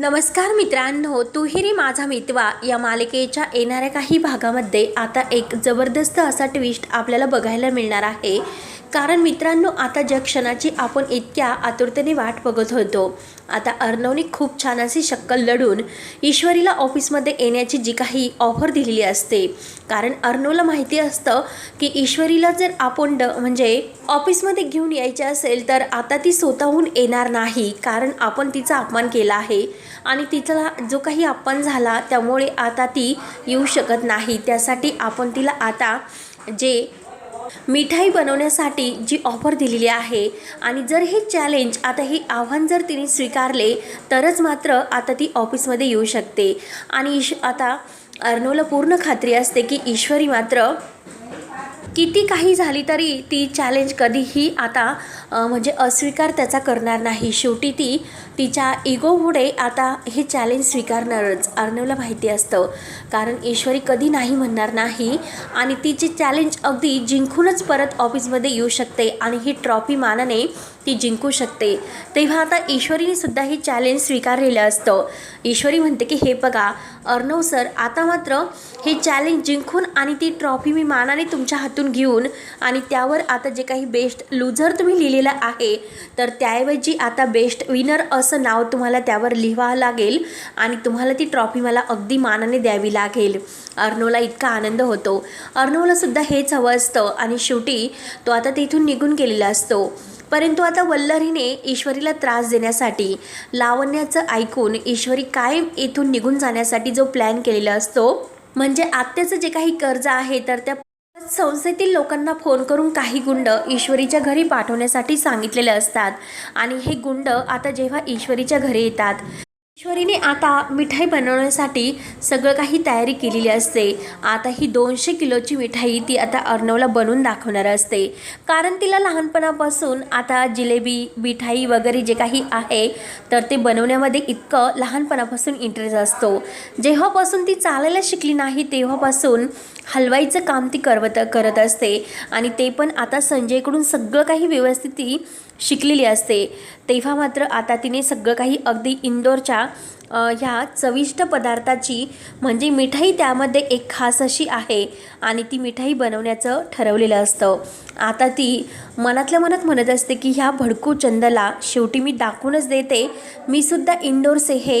नमस्कार मित्रांनो तुहिरी माझा मितवा. या मालिकेच्या येणाऱ्या काही भागामध्ये आता एक जबरदस्त असा ट्विस्ट आपल्याला बघायला मिळणार आहे. कारण मित्रांनो आता ज्या क्षणाची आपण इतक्या आतुरतेने वाट बघत होतो आता अर्णवने खूप छान अशी शक्कल लढून ईश्वरीला ऑफिसमध्ये येण्याची जी काही ऑफर दिलेली असते. कारण अर्णवला माहिती असतं की ईश्वरीला जर आपण ड म्हणजे ऑफिसमध्ये घेऊन यायचे असेल तर आता ती स्वतःहून येणार नाही कारण आपण तिचा अपमान केला आहे. आणि तिचा जो काही अपमान झाला त्यामुळे आता ती येऊ शकत नाही. त्यासाठी आपण तिला आता जे मिठाई बनवण्यासाठी जी ऑफर दिलेली आहे. आणि जर हे चॅलेंज आता हे आव्हान जर तिने स्वीकारले तरच मात्र आता ती ऑफिसमध्ये येऊ शकते. आणि ईश आता अर्णवला पूर्ण खात्री असते की ईश्वरी मात्र किती काही झाली तरी ती चॅलेंज कधीही आता म्हणजे अस्वीकार त्याचा करणार नाही. शेवटी ती तिच्या इगोमुळे आता हे चॅलेंज स्वीकारणारच अर्णवला माहिती असतं. कारण ईश्वरी कधी नाही म्हणणार नाही आणि तिचे चॅलेंज अगदी जिंकूनच परत ऑफिसमध्ये येऊ शकते आणि ही ट्रॉफी मानाने ती जिंकू शकते. तेव्हा आता ईश्वरीने सुद्धा हे चॅलेंज स्वीकारलेलं असतं. ईश्वरी म्हणते की हे बघा अर्णव सर आता मात्र हे चॅलेंज जिंकून आणि ती ट्रॉफी मी मानाने तुमच्या हातून घेऊन आणि त्यावर आता जे काही बेस्ट लुझर तुम्ही लिहिलेलं आहे तर त्याऐवजी आता बेस्ट विनर असं नाव तुम्हाला त्यावर लिहावं लागेल आणि तुम्हाला ती ट्रॉफी मला अगदी मानाने द्यावी लागेल. अर्णवला इतका आनंद होतो. अर्णवला सुद्धा हेच हवं असतं आणि शेवटी तो आता तिथून निघून गेलेला असतो. परंतु आता वल्लरीने ईश्वरीला त्रास देण्यासाठी लावण्याचं ऐकून ईश्वरी कायम येथून निघून जाण्यासाठी जो प्लॅन केलेला असतो म्हणजे आत्याचं जे काही कर्ज आहे तर त्या संस्थेतील लोकांना फोन करून काही गुंड ईश्वरीच्या घरी पाठवण्यासाठी सांगितलेले असतात. आणि हे गुंड आता जेव्हा ईश्वरीच्या घरी येतात किशोरीने आता मिठाई बनवण्यासाठी सगळं काही तयारी केलेली असते. आता ही दोनशे किलोची मिठाई ती आता अर्णवला बनवून दाखवणार असते. कारण तिला लहानपणापासून आता जिलेबी मिठाई वगैरे जे काही आहे तर ते बनवण्यामध्ये इतकं लहानपणापासून इंटरेस्ट असतो. जेव्हापासून ती चालायला शिकली नाही तेव्हापासून हलवाईचं काम ती करवत करत असते. आणि ते पण आता संजयकडून सगळं काही व्यवस्थित ती शिकलेली असते. तेव्हा मात्र आता तिने सगळं काही अगदी इंदोरच्या ह्या चविष्ट पदार्थाची म्हणजे मिठाई त्यामध्ये एक खास अशी आहे आणि ती मिठाई बनवण्याचं ठरवलेलं असतं. आता ती मनातल्या मनात म्हणत असते की ह्या भडकू चंदला शेवटी मी दाखवूनच देते. मी सुद्धा इंदोर हे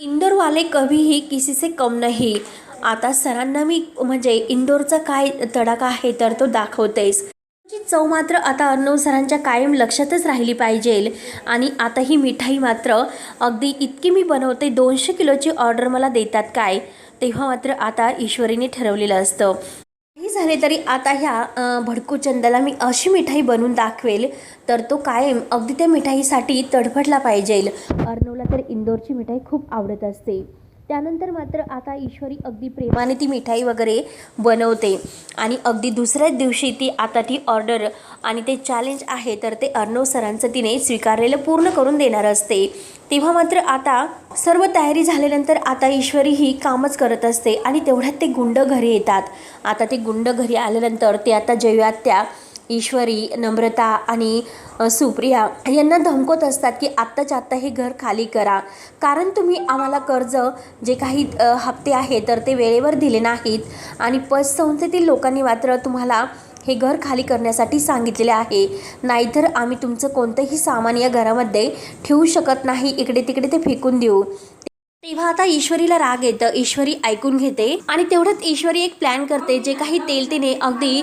इंदोरवाले इंदोर कभीही कम नाही. आता सरांना मी म्हणजे इंदोरचा काय तडाखा आहे तर तो दाखवतेस ची चव मात्र आता अर्णव सरांच्या कायम लक्षातच राहिली पाहिजे. आणि आता ही मिठाई मात्र अगदी इतकी मी बनवते दोनशे किलोची ऑर्डर मला देतात काय? तेव्हा मात्र आता ईश्वरीने ठरवलेलं असतं. काही झाले तरी आता ह्या भडकूचंदाला भडकू चंदाला मी अशी मिठाई बनवून दाखवेल तर तो कायम अगदी त्या मिठाईसाठी तडफडला पाहिजे. अर्णवला तर इंदोरची मिठाई खूप आवडत असते. त्यानंतर मात्र आता ईश्वरी अगदी प्रेमाने ती मिठाई वगैरे बनवते. आणि अगदी दुसऱ्याच दिवशी ती आता ती ऑर्डर आणि ते चॅलेंज आहे तर ते अर्णव सरांचं तिने स्वीकारलेलं पूर्ण करून देणार असते. तेव्हा मात्र आता सर्व तयारी झाल्यानंतर आता ईश्वरी ही कामच करत असते आणि तेवढ्यात ते गुंड घरी येतात. आता ते गुंड घरी आल्यानंतर ते आता जयात्या ईश्वरी नम्रता आणि सुप्रिया यांना धमकवत असतात की आत्ताच्या आत्ता हे घर खाली करा. कारण तुम्ही आम्हाला कर्ज जे काही हप्ते आहे तर ते वेळेवर दिले नाहीत. आणि पतसंस्थेतील लोकांनी मात्र तुम्हाला हे घर खाली करण्यासाठी सांगितलेले आहे. नाहीतर आम्ही तुमचं कोणतंही सामान या घरामध्ये ठेवू शकत नाही. इकडे तिकडे ते फेकून देऊ. तेव्हा आता ईश्वरीला राग येतं. ईश्वरी ऐकून घेते. आणि तेवढ्यात ईश्वरी एक प्लॅन करते. जे काही तेल तिने अगदी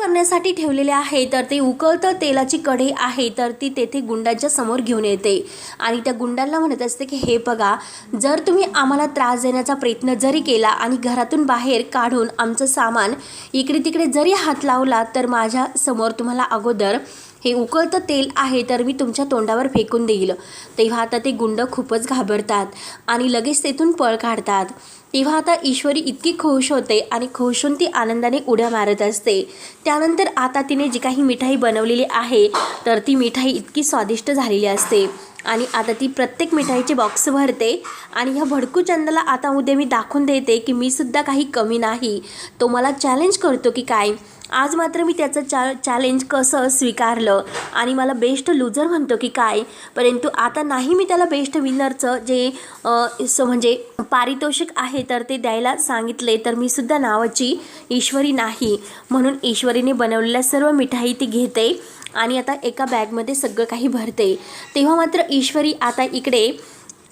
करण्यासाठी ठेवलेले आहे तर ते उकळतं तेलाची कढई आहे तर ती तेथे गुंडांच्या समोर घेऊन येते. आणि त्या गुंडांना म्हणत असते की हे बघा जर तुम्ही आम्हाला त्रास देण्याचा प्रयत्न जरी केला आणि घरातून बाहेर काढून आमचं सामान इकडे तिकडे जरी हात लावला तर माझ्यासमोर तुम्हाला अगोदर हे उकळतं तेल आहे तर मी तुमच्या तोंडावर फेकून देईल. तेव्हा आता ते गुंड खूपच घाबरतात आणि लगेच तेथून पळ काढतात. तेव्हा आता ईश्वरी इतकी खुश होते आणि खुश होऊन ती आनंदाने उड्या मारत असते. त्यानंतर आता तिने जी काही मिठाई बनवलेली आहे तर ती मिठाई इतकी स्वादिष्ट झालेली असते. आणि आता ती प्रत्येक मिठाईचे बॉक्स भरते आणि ह्या भडकू चंदाला आता उद्या मी दाखवून देते की मी सुद्धा काही कमी नाही. तो मला चॅलेंज करतो की काय? आज मात्र मी त्याचं चा चॅलेंज कसं स्वीकारलं? आणि मला बेस्ट लूजर म्हणतो की काय? परंतु आता नाही मी त्याला बेस्ट विनरचं जे म्हणजे पारितोषिक आहे तर ते द्यायला सांगितले तर मी सुद्धा नावाची ईश्वरी नाही. म्हणून ईश्वरीने बनवलेल्या सर्व मिठाई ती घेते आणि आता एका बॅगमध्ये सगळं काही भरते. तेव्हा मात्र ईश्वरी आता इकडे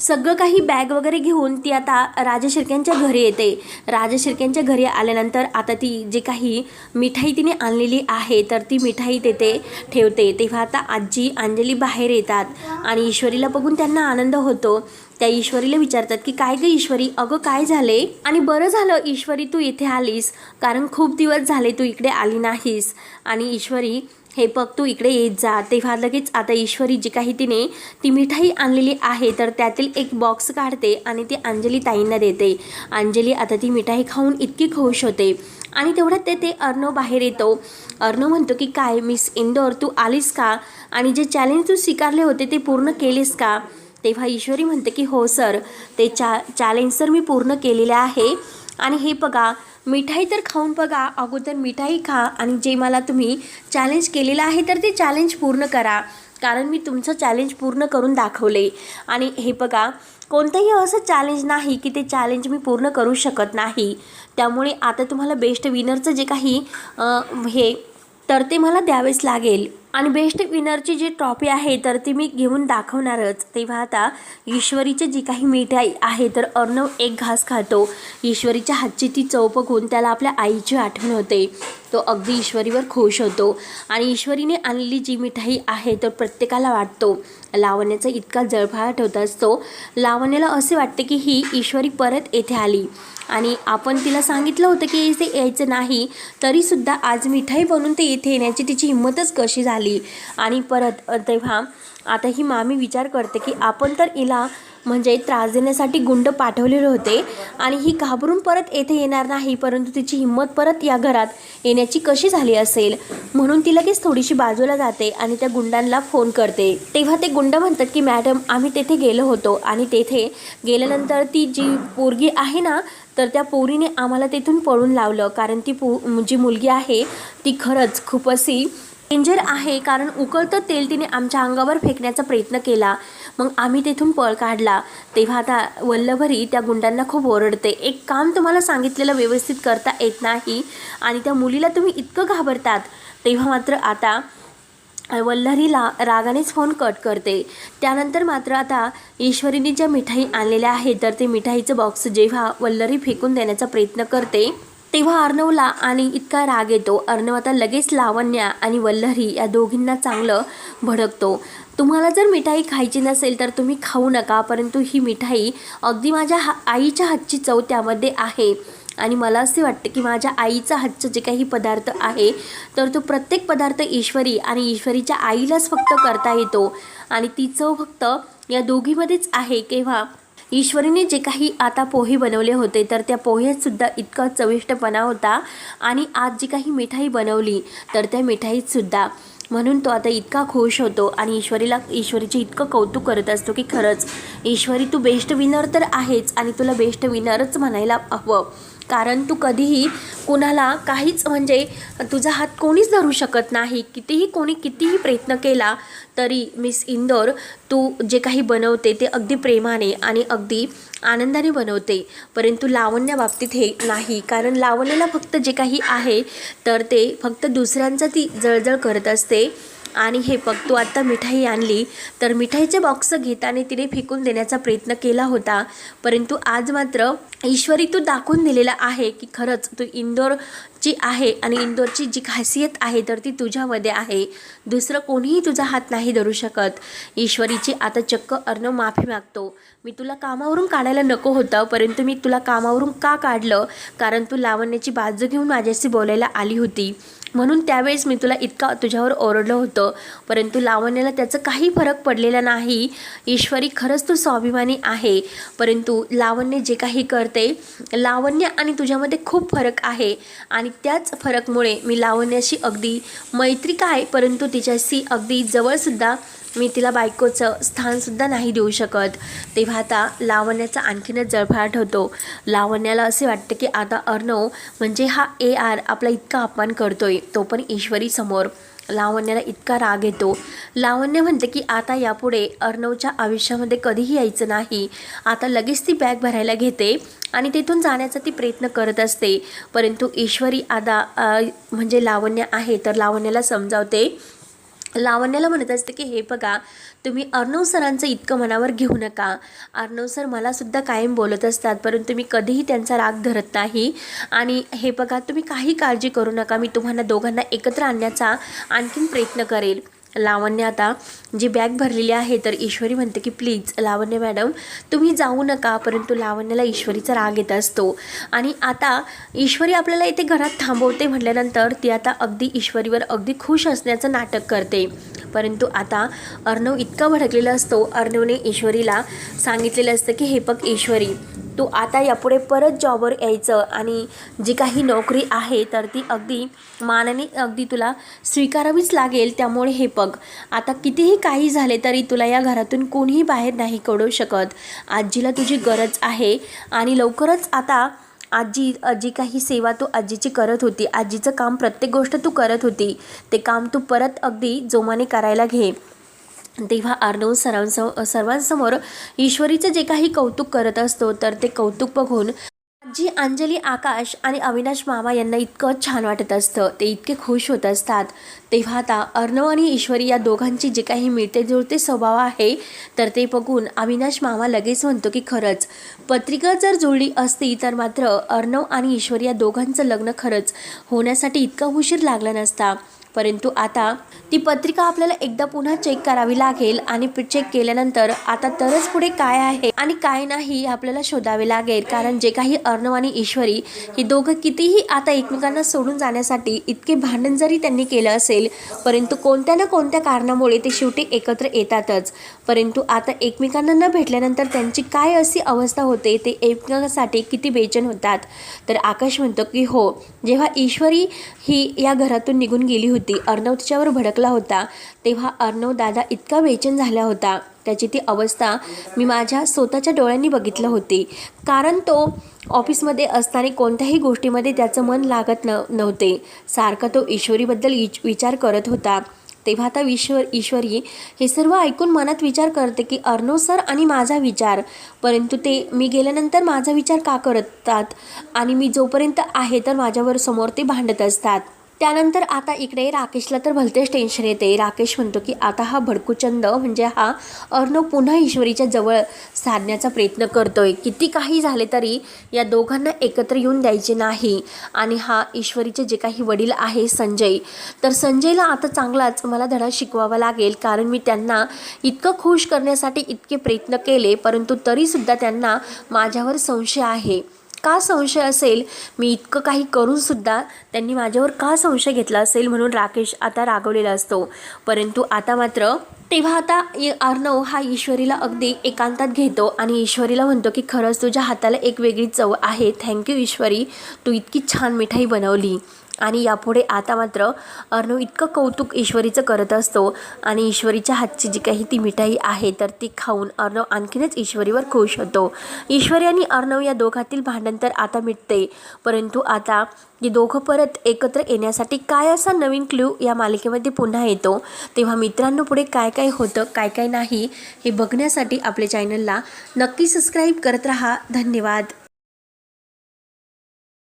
सगळं काही बॅग वगैरे घेऊन ती आता राजा शिर्क्यांच्या घरी येते. राजा शिर्क्यांच्या घरी आल्यानंतर आता ती जे काही मिठाई तिने आणलेली आहे तर ती मिठाई तेथे ठेवते. तेव्हा आता आजी अंजली बाहेर येतात आणि ईश्वरीला बघून त्यांना आनंद होतो. त्या ईश्वरीला विचारतात की काय गं ईश्वरी? अगं काय झाले? आणि बरं झालं ईश्वरी तू इथे आलीस. कारण खूप दिवस झाले तू इकडे आली नाहीस. आणि ईश्वरी हे बघ तू इकडे येत जा. तेव्हा लगेच आता ईश्वरी जी काही तिने ती मिठाई आणलेली आहे तर त्यातील एक बॉक्स काढते आणि ती अंजली ताईंना देते. अंजली आता ती मिठाई खाऊन इतकी खुश होते. आणि तेवढ्यात ते ते अर्णव बाहेर येतो. अर्णव म्हणतो की काय मिस इंदोर तू आलीस का? आणि जे चॅलेंज तू स्वीकारले होते ते पूर्ण केलेस का? तेव्हा ईश्वरी म्हणते की हो सर ते चा चॅलेंज सर मी पूर्ण केलेले आहे. आणि हे बघा मिठाई तर खाऊन बघा अगोदर मिठाई खा आणि जे मला तुम्ही चॅलेंज केलेलं आहे तर ते चॅलेंज पूर्ण करा. कारण मी तुमचं चॅलेंज पूर्ण करून दाखवले. आणि हे बघा कोणतंही असं चॅलेंज नाही की ते चॅलेंज मी पूर्ण करू शकत नाही. त्यामुळे आता तुम्हाला बेस्ट विनरचं जे काही हे तर ते मला द्यावेच लागेल. आणि बेस्ट विनरची जी ट्रॉफी आहे तर ती मी घेऊन दाखवणारच. तेव्हा आता ईश्वरीची जी काही मिठाई आहे तर अर्णव एक घास खातो. ईश्वरीच्या हातची ती चव बघून त्याला आपल्या आईची आठवण होते. तो अगदी ईश्वरीवर खुश होतो. आणि ईश्वरीने आणलेली जी मिठाई आहे तर प्रत्येकाला वाटतो. लावण्याचा इतका जळफाट होत असतो. लावण्याला असे वाटते की ही ईश्वरी परत येथे आली. आणि आपण तिला सांगितलं होतं की इथे यायचं नाही तरीसुद्धा आज मिठाई बनवून ते इथे येण्याची तिची हिंमतच कशी झाली? आणि परत तेव्हा आता ही मामी विचार करते की आपण तर हिला म्हणजे त्रास देण्यासाठी गुंड पाठवलेले होते आणि ही घाबरून परत येथे येणार नाही परंतु तिची हिंमत परत या घरात येण्याची कशी झाली असेल? म्हणून ती लगेच थोडीशी बाजूला जाते आणि त्या गुंडांना फोन करते. तेव्हा ते गुंड म्हणतात की मॅडम आम्ही तेथे गेलो होतो आणि तेथे गेल्यानंतर ती जी पोरगी आहे ना तर त्या पोरीने आम्हाला तेथून पळून लावलं. कारण ती पो जी मुलगी आहे ती खरंच खूप अशी डेंजर आहे कारण उकळतं तेल तिने आमच्या अंगावर फेकण्याचा प्रयत्न केला. मग आम्ही तेथून पळ काढला. तेव्हा आता वल्लभरी त्या गुंडांना खूप ओरडते. एक काम तुम्हाला सांगितलेलं व्यवस्थित करता येत नाही आणि त्या मुलीला तुम्ही इतकं घाबरतात. तेव्हा मात्र आता वल्लरीला रागानेच फोन कट करते. त्यानंतर मात्र आता ईश्वरीने ज्या मिठाई आणलेल्या आहेत तर ते मिठाईचं बॉक्स जेव्हा वल्लरी फेकून देण्याचा प्रयत्न करते तेव्हा अर्णवला आणि इतका राग येतो. अर्णव आता लगेच लावण्या आणि वल्लरी या दोघींना चांगलं भडकतो. तुम्हाला जर मिठाई खायची नसेल तर तुम्ही खाऊ नका परंतु ही मिठाई अगदी माझ्या हा आईच्या हातची चव त्यामध्ये आहे. आणि मला असे वाटते की माझ्या आईचा हातचं जे काही पदार्थ आहे तर तो प्रत्येक पदार्थ ईश्वरी आणि ईश्वरीच्या आईलाच फक्त करता येतो. आणि ती चव फक्त या दोघीमध्येच आहे. केव्हा ईश्वरीने जे काही आता पोहे बनवले होते तर त्या पोह्यातसुद्धा इतका चविष्टपणा होता आणि आज जी काही मिठाई बनवली तर त्या मिठाईतसुद्धा म्हणून तो आता इतका खुश होतो आणि ईश्वरीला ईश्वरीचे इतकं कौतुक करत असतो की खरंच ईश्वरी तू बेस्ट विनर तर आहेच आणि तुला बेस्ट विनरच म्हणायला हवं. कारण तू कधीही कुणाला काहीच म्हणजे तुझा हात कोणीच धरू शकत नाही. कितीही कोणी कितीही प्रयत्न केला तरी मिस इंदोर तू जे काही बनवते ते अगदी प्रेमाने आणि अगदी आनंदाने बनवते. परंतु लावण्याबाबतीत हे नाही. कारण लावण्याला फक्त जे काही आहे तर ते फक्त दुसऱ्यांचं ती जळजळ करत असते. आणि हे बघ तू आत्ता मिठाई आणली. तर मिठाईचे बॉक्स घेताना तिने फेकून देण्याचा प्रयत्न केला होता. परंतु आज मात्र ईश्वरी तू दाखवून दिलेला आहे की खरंच तू इंदोरची आहे आणि इंदोरची जी खासियत आहे तर ती तुझ्यामध्ये आहे. दुसरं कोणीही तुझा हात नाही धरू शकत. ईश्वरीची आता चक्क अर्ण माफी मागतो. मी तुला कामावरून काढायला नको होतं परंतु मी तुला कामावरून का काढलं? कारण तू लावण्याची बाजू घेऊन माझ्याशी बोलायला आली होती. म्हणून त्यावेळेस मी तुला इतका तुझ्यावर ओरडलं होतं परंतु लावण्याला त्याचं काही फरक पडलेला नाही. ईश्वरी खरंच तू स्वाभिमानी आहे परंतु लावण्य जे काही करते लावण्य आणि तुझ्यामध्ये खूप फरक आहे. आणि त्याच फरकमुळे मी लावण्याशी अगदी मैत्री काय परंतु तिच्याशी अगदी जवळसुद्धा मी तिला बायकोचं स्थानसुद्धा नाही देऊ शकत. तेव्हा आता लावण्याचा आणखीनच जळफळाट होतो. लावण्याला असे वाटते की आता अर्णव म्हणजे हा ए आर आपला इतका अपमान करतोय तो पण ईश्वरी समोर. लावण्याला इतका राग येतो. लावण्य म्हणते की आता यापुढे अर्णवच्या आयुष्यामध्ये कधीही यायचं नाही. आता लगेच ती बॅग भरायला घेते आणि तिथून जाण्याचा ती प्रयत्न करत असते. परंतु ईश्वरी आता म्हणजे लावण्य आहे तर लावण्याला समजावते लावण्याला म्हणत असते की हे बघा तुम्ही अर्णव सरांचं इतकं मनावर घेऊ नका. अर्णव सर मलासुद्धा कायम बोलत असतात परंतु मी कधीही त्यांचा राग धरत नाही. आणि हे बघा तुम्ही काही काळजी करू नका. मी तुम्हाला दोघांना एकत्र आणण्याचा आणखीन प्रयत्न करेल. लावण्य आता जी बॅग भरलेली आहे तर ईश्वरी म्हणते की प्लीज लावण्य मॅडम तुम्ही जाऊ नका परंतु लावण्याला ईश्वरीचा राग येत असतो. आणि आता ईश्वरी आपल्याला इथे घरात थांबवते म्हटल्यानंतर ती आता अगदी ईश्वरीवर अगदी खुश असण्याचं नाटक करते. परंतु आता अर्णव इतका भडकलेला असतो अर्णवने ईश्वरीला सांगितलेलं असतं की हे बघ ईश्वरी तू आता यापुढे परत जॉबवर यायचं आणि जी काही नोकरी आहे तर ती अगदी मानाने अगदी तुला स्वीकारावीच लागेल त्यामुळे हे बघ. आता कितीही काही झाले तरी तुला या घरातून कोणीही बाहेर नाही कळू शकत. आजीला तुझी गरज आहे आणि लवकरच आता आजी जी काही सेवा तू आजीची करत होती आजीचं काम प्रत्येक गोष्ट तू करत होती ते काम तू परत अगदी जोमाने करायला घे. तेव्हा अर्णव सरांसम सर्वांसमोर ईश्वरीचं जे काही कौतुक करत असतो तर ते कौतुक बघून आजी अंजली आकाश आणि अविनाश मामा यांना इतकं छान वाटत असतं. ते इतके खुश होत असतात. तेव्हा आता अर्णव आणि ईश्वरी या दोघांची जे काही मिळते जुळते स्वभाव आहे तर ते बघून अविनाश मामा लगेच म्हणतो की खरंच. पत्रिका जर जुळली असती तर मात्र अर्णव आणि ईश्वरी या दोघांचं लग्न खरंच होण्यासाठी इतका उशीर लागला नसता. परंतु आता ती पत्रिका आपल्याला एकदा पुन्हा चेक करावी लागेल आणि चेक केल्यानंतर आता तरच पुढे काय आहे आणि काय नाही हे आपल्याला शोधावे लागेल. कारण जे काही अर्णव आणि ईश्वरी हे दोघं कितीही आता एकमेकांना सोडून जाण्यासाठी इतके भांडण जरी त्यांनी केलं असेल परंतु कोणत्या ना कोणत्या कारणामुळे ते शेवटी एकत्र येतातच. परंतु आता एकमेकांना न भेटल्यानंतर त्यांची काय अशी अवस्था होते ते एकमेकांसाठी किती बेचन होतात. तर आकाश म्हणतो की हो जेव्हा ईश्वरी ही या घरातून निघून गेली होती अर्णव तिच्यावर भडकला होता. तेव्हा अर्णव दादा इतका बेचैन झाला होता. त्याची ती अवस्था मी माझ्या स्वतःच्या डोळ्यांनी बघितलं होती. कारण तो ऑफिसमध्ये असताना कोणत्याही गोष्टीमध्ये त्याचं मन लागत न नव्हते. सारखा तो ईश्वरीबद्दल इच विचार करत होता. तेव्हा आता ईश्वर ईश्वरी हे सर्व ऐकून मनात विचार करते की अर्णव सर आणि माझा विचार. परंतु ते मी गेल्यानंतर माझा विचार का करतात? आणि मी जोपर्यंत आहे तर माझ्यावर समोर ते भांडत असतात. त्यानंतर आता इकडे राकेशला तर भलतेच टेन्शन येते. राकेश म्हणतो की आता हा भडकूचंद म्हणजे हा अर्णव पुन्हा ईश्वरीच्या जवळ साधण्याचा प्रयत्न करतोय. किती काही झाले तरी या दोघांना एकत्र येऊन द्यायचे नाही. आणि हा ईश्वरीचे जे काही वडील आहे संजय तर संजयला आता चांगलाच मला धडा शिकवावा लागेल कारण मी त्यांना इतकं खुश करण्यासाठी इतके प्रयत्न केले परंतु तरीसुद्धा त्यांना माझ्यावर संशय आहे. का संशय असेल? मी इतकं काही करूनसुद्धा त्यांनी माझ्यावर का संशय घेतला असेल म्हणून राकेश आता रागवलेला असतो. परंतु आता मात्र तेव्हा आता अर्णव हा ईश्वरीला अगदी एकांतात घेतो आणि ईश्वरीला म्हणतो की खरंच तुझ्या हाताला एक वेगळी चव आहे. थँक्यू ईश्वरी. तू इतकी छान मिठाई बनवली. आणि यापुढे आता मात्र अर्णव इतकं कौतुक ईश्वरीचं करत असतो आणि ईश्वरीच्या हातची जी काही ती मिठाई आहे तर ती खाऊन अर्णव आणखीनच ईश्वरीवर खुश होतो. ईश्वरी आणि अर्णव या दोघातील भांडण तर आता मिटते परंतु आता हे दोघं परत एकत्र येण्यासाठी काय असा नवीन क्ल्यू या मालिकेमध्ये पुन्हा येतो? तेव्हा मित्रांनो पुढे काय काय होतं काय काय नाही हे बघण्यासाठी आपल्या चॅनलला नक्की सबस्क्राईब करत राहा. धन्यवाद.